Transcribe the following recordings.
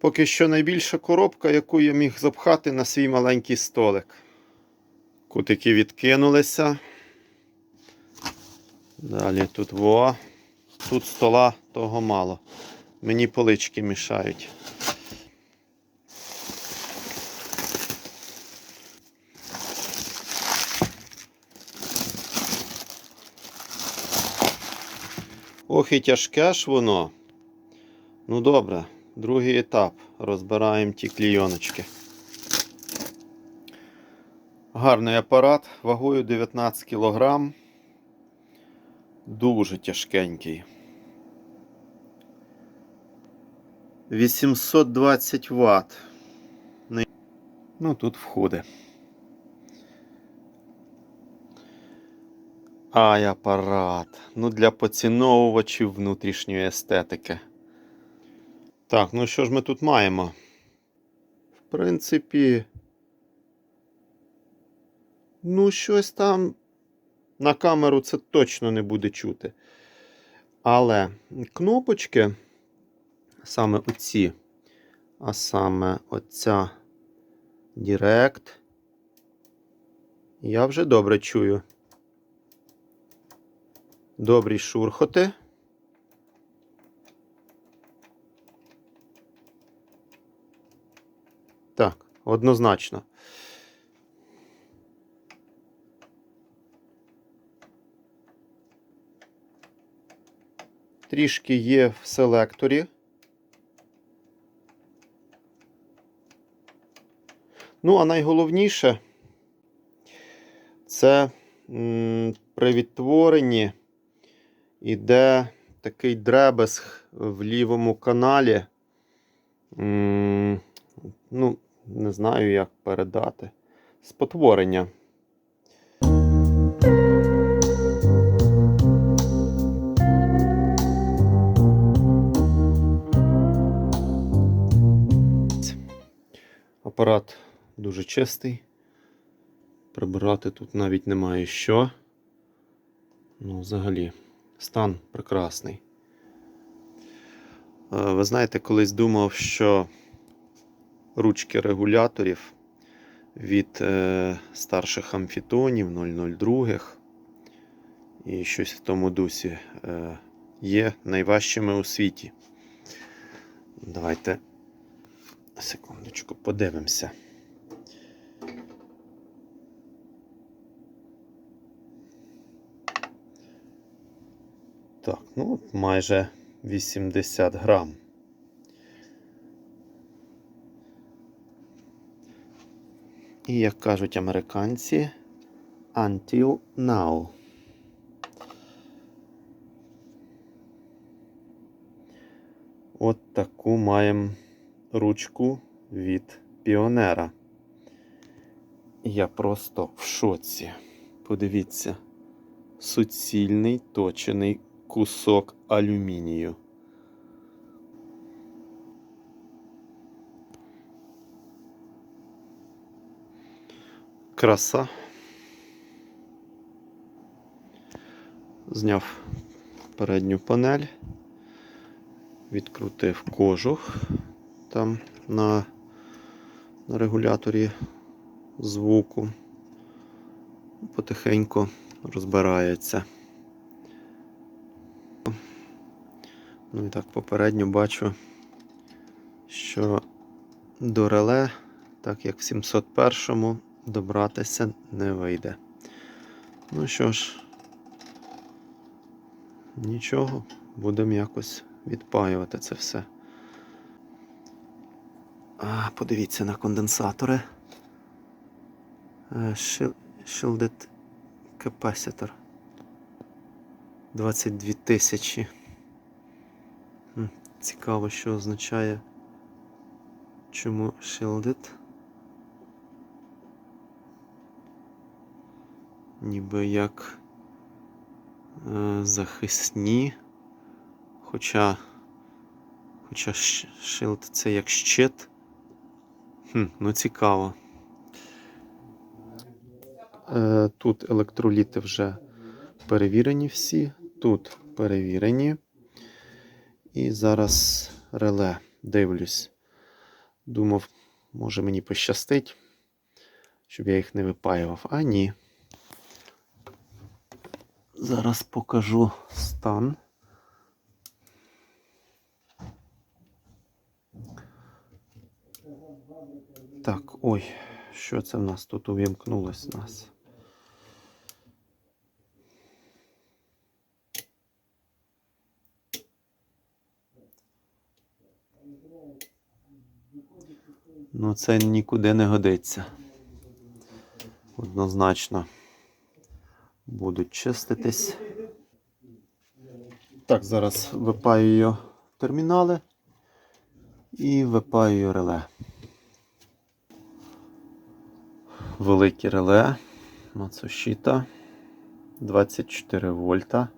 Поки що найбільша коробка, яку я міг запхати на свій маленький столик. Кутики відкинулися. Далі тут во. Тут стола того мало. Мені полички мішають. Ох і тяжке ж воно. Ну добре, другий етап. Розбираємо ті клійоночки. Гарний апарат вагою 19 кг. Дуже тяжкенький. 820 Вт. Ну, тут входить. Ай, апарат. Ну, для поціновувачів внутрішньої естетики. Так, ну що ж ми тут маємо? В принципі. Ну, щось там на камеру це точно не буде чути. Але кнопочки, саме оці, а саме оця Direct, я вже добре чую. Добрі шурхоти. Так, однозначно. Трішки є в селекторі. Ну, а найголовніше це при відтворенні іде такий дребезг в лівому каналі. Ну, не знаю, як передати. Спотворення. Апарат дуже чистий. Прибирати тут навіть немає що. Ну, взагалі, стан прекрасний. Е, Ви знаєте, колись думав, що ручки регуляторів від е, старших амфітонів 002 і щось в тому дусі е, є найважчими у світі. Давайте секундочку подивимося. Так, ну майже 80 грам. І як кажуть американці, until now. От таку маємо ручку від піонера. Я просто в шоці. Подивіться, суцільний точений кусок алюмінію. Краса. Зняв передню панель, відкрутив кожух там на, на регуляторі звуку. Потихеньку розбирається. Ну і так попередньо бачу, що до реле, так як в 701 добратися не вийде. Ну що ж, нічого, будемо якось відпаювати це все. А, Подивіться на конденсатори. Е, Shielded Capacitor. 22 тисячі. Цікаво, що означає. Чому Shielded? Ніби як е, захисні. Хоча. Хоча Shield це як щит. Хм, ну цікаво. Е, Тут електроліти вже перевірені всі. Тут перевірені. І зараз реле дивлюсь. Думав, може мені пощастить, щоб я їх не випаював. А ні. Зараз покажу стан. Так, ой, що це в нас тут увімкнулось в нас? Ну, це нікуди не годиться. Однозначно будуть чиститись. Так, зараз випаюю термінали і випаюю реле. Велике реле Matsushita 24 вольта.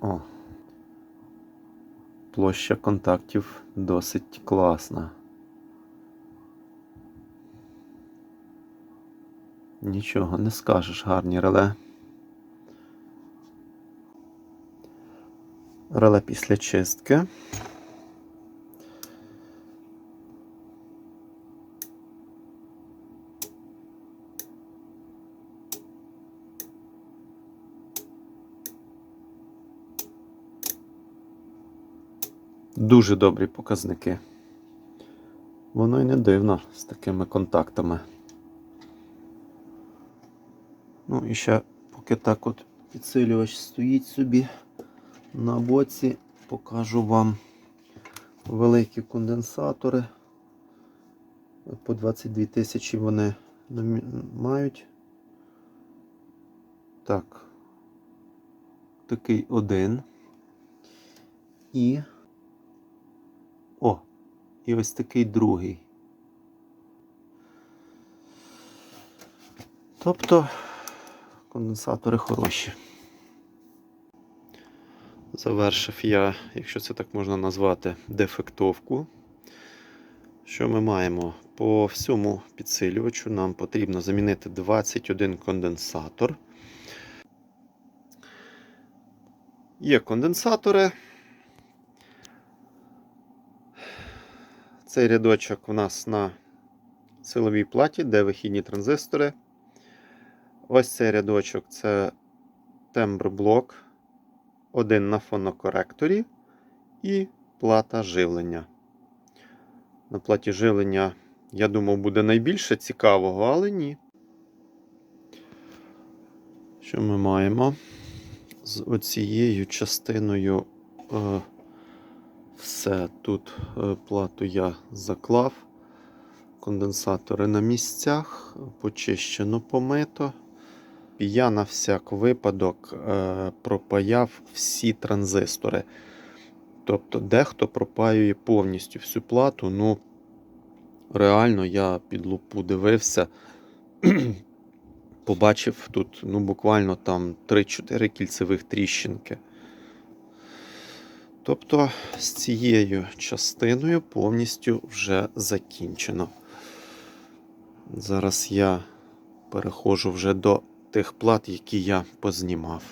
О, площа контактів досить класна. Нічого не скажеш, гарні реле. Реле після чистки. Дуже добрі показники. Воно й не дивно з такими контактами. Ну і ще поки так от підсилювач стоїть собі на боці, покажу вам великі конденсатори. По 22 тисячі вони мають. Так. Такий один. І. О! І ось такий другий. Тобто конденсатори хороші. Завершив я, якщо це так можна назвати, дефектовку. Що ми маємо? По всьому підсилювачу нам потрібно замінити 21 конденсатор. Є конденсатори. Цей рядочок у нас на силовій платі, де вихідні транзистори. Ось цей рядочок це тембр-блок, один на фонокоректорі і плата живлення. На платі живлення, я думав, буде найбільше цікавого, але ні. Що ми маємо? З оцією частиною е, все. Тут е, плату я заклав. Конденсатори на місцях, почищено помито. Я на всяк випадок е, пропаяв всі транзистори. Тобто, дехто пропаює повністю всю плату. Ну, реально, я під лупу дивився, побачив тут ну, буквально там 3-4 кільцевих тріщинки. Тобто, з цією частиною повністю вже закінчено. Зараз я переходжу вже до тих плат, які я познімав.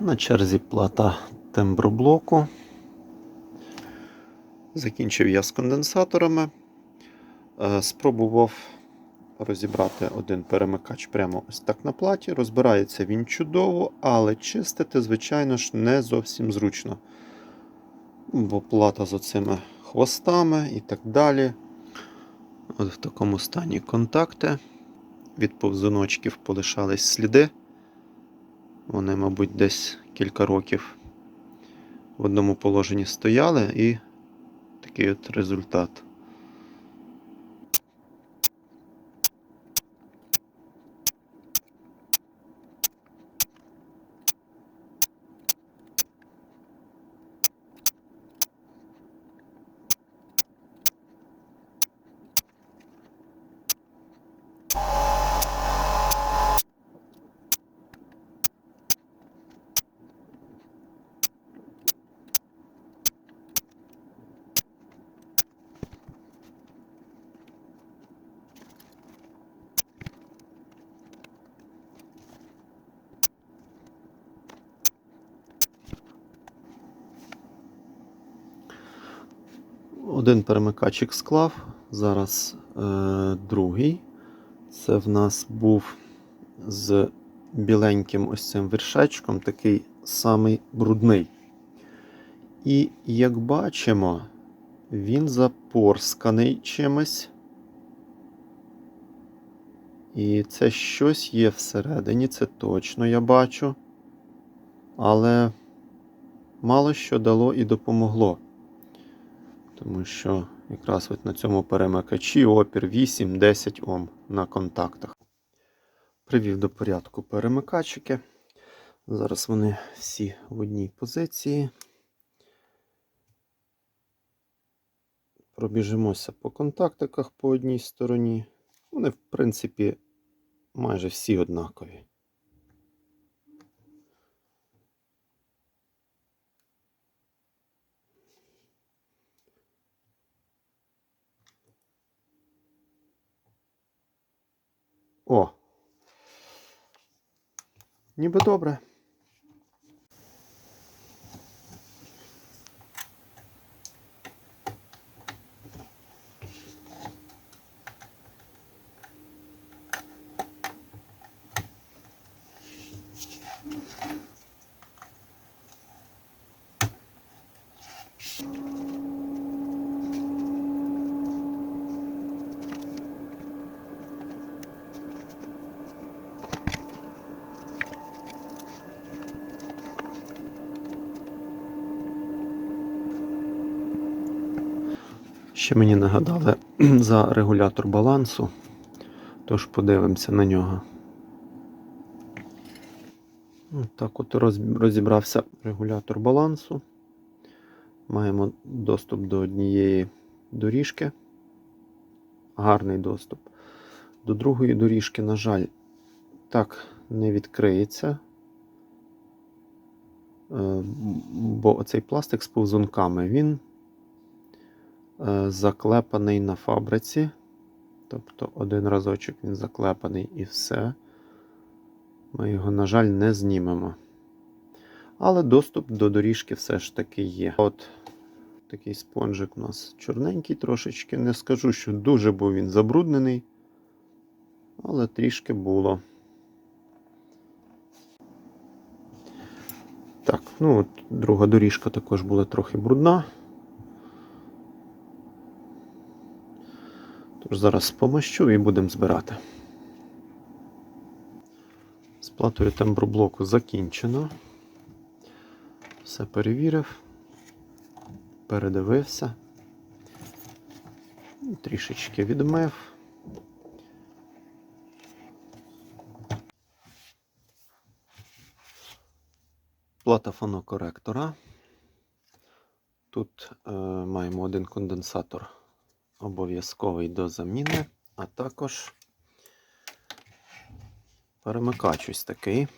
На черзі плата темброблоку. Закінчив я з конденсаторами. Е, Спробував розібрати один перемикач прямо ось так на платі. Розбирається він чудово, але чистити, звичайно ж, не зовсім зручно. Бо плата з оцими хвостами і так далі. От в такому стані контакти. Від повзуночків полишались сліди. Вони, мабуть, десь кілька років в одному положенні стояли, і такий от результат. Один перемикачик склав, зараз е, другий. Це в нас був з біленьким ось цим вершечком, такий самий брудний. І як бачимо, він запорсканий чимось. І це щось є всередині, це точно я бачу. Але мало що дало і допомогло. Тому що якраз от на цьому перемикачі опір 8-10 Ом на контактах. Привів до порядку перемикачики. Зараз вони всі в одній позиції. Пробіжимося по контактиках по одній стороні. Вони, в принципі, майже всі однакові. О! Ніби добре. Ще мені нагадали за регулятор балансу, тож подивимося на нього. Ну, Так от розібрався регулятор балансу. Маємо доступ до однієї доріжки. Гарний доступ. До другої доріжки, на жаль, так не відкриється. Е, Бо оцей пластик з повзунками, він заклепаний на фабриці. Тобто один разочок він заклепаний і все. Ми його, на жаль, не знімемо. Але доступ до доріжки все ж таки є. От такий спонжик у нас чорненький трошечки. Не скажу, що дуже був він забруднений, але трішки було. Так, ну от друга доріжка також була трохи брудна. Зараз помащу і будемо збирати. З платою темброблоку закінчено. Все перевірив, передивився, трішечки відмив. Плата фонокоректора. Тут е, маємо один конденсатор обов'язковий до заміни, а також перемикач ось такий.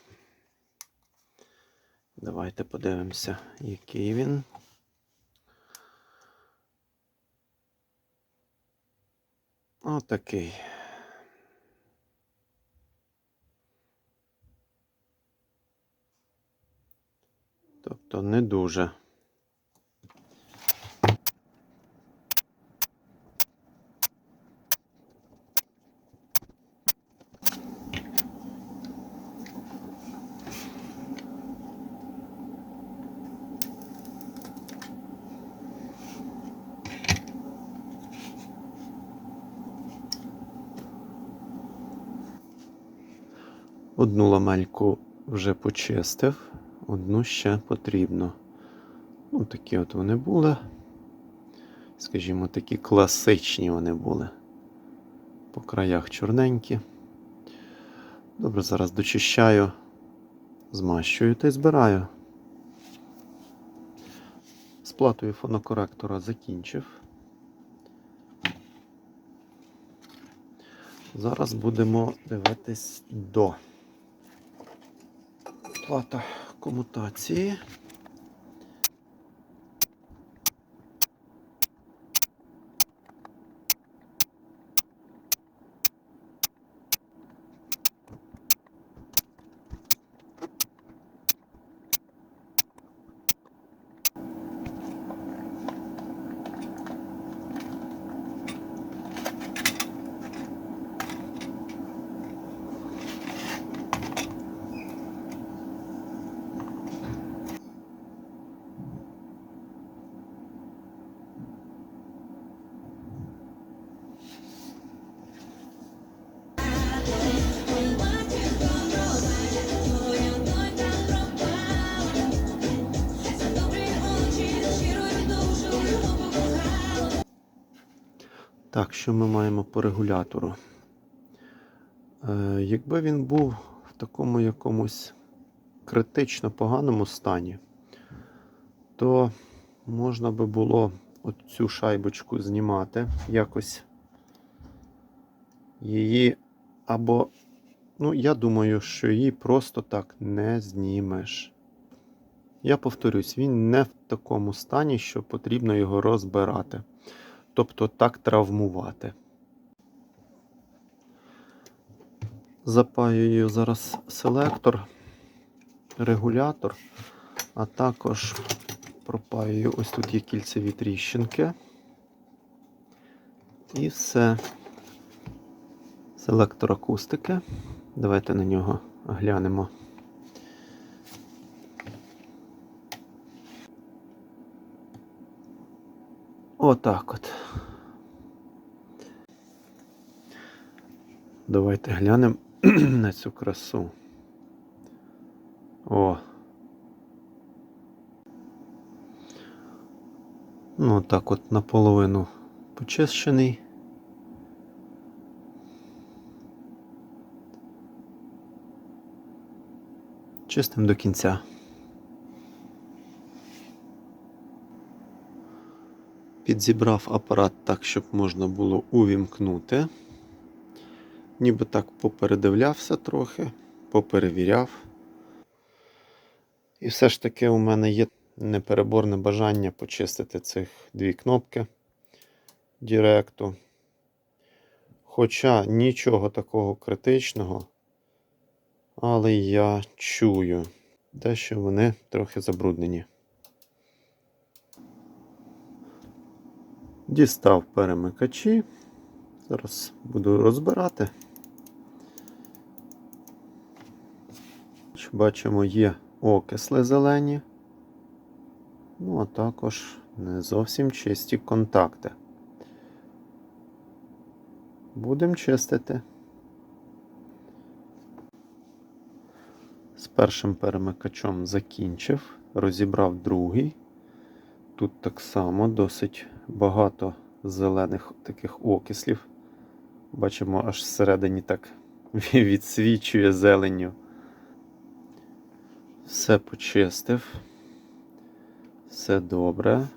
Давайте подивимося, який він. Отакий. Тобто не дуже. Одну ламельку вже почистив, одну ще потрібно. Ну, такі от вони були. Скажімо, такі класичні вони були. По краях чорненькі. Добре, зараз дочищаю, змащую та й збираю. З платою фонокоректора закінчив. Зараз будемо дивитись до плата комутації. Що ми маємо по регулятору? Е, якби він був в такому якомусь критично поганому стані, то можна би було цю шайбочку знімати, якось її або, ну, я думаю, що її просто так не знімеш. Я повторюсь, він не в такому стані, що потрібно його розбирати. Тобто так травмувати. Запаюю зараз селектор, регулятор, а також пропаюю ось тут є кільцеві тріщинки. І все. Селектор акустики. Давайте на нього глянемо. Отак от. Давайте глянемо на цю красу. О. Ну, так от наполовину почищений. Чистим до кінця. Підзібрав апарат так, щоб можна було увімкнути. Ніби так попередивлявся трохи, поперевіряв. І все ж таки у мене є непереборне бажання почистити цих дві кнопки Діректу. Хоча нічого такого критичного, але я чую те, що вони трохи забруднені. Дістав перемикачі. Зараз буду розбирати. Бачимо, є окисли зелені. Ну, а також не зовсім чисті контакти. Будемо чистити. З першим перемикачом закінчив, розібрав другий. Тут так само досить багато зелених таких окислів. Бачимо, аж всередині так відсвічує зеленню. Все почистив. Все добре.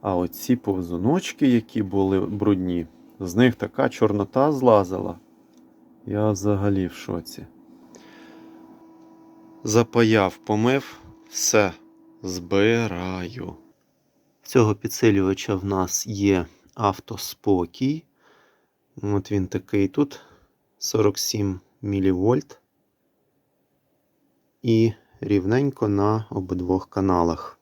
А оці повзуночки, які були брудні, з них така чорнота злазила. Я взагалі в шоці. Запаяв, помив, все збираю. Цього підсилювача в нас є автоспокій. От він такий тут 47 мВ. І рівненько на обидвох каналах.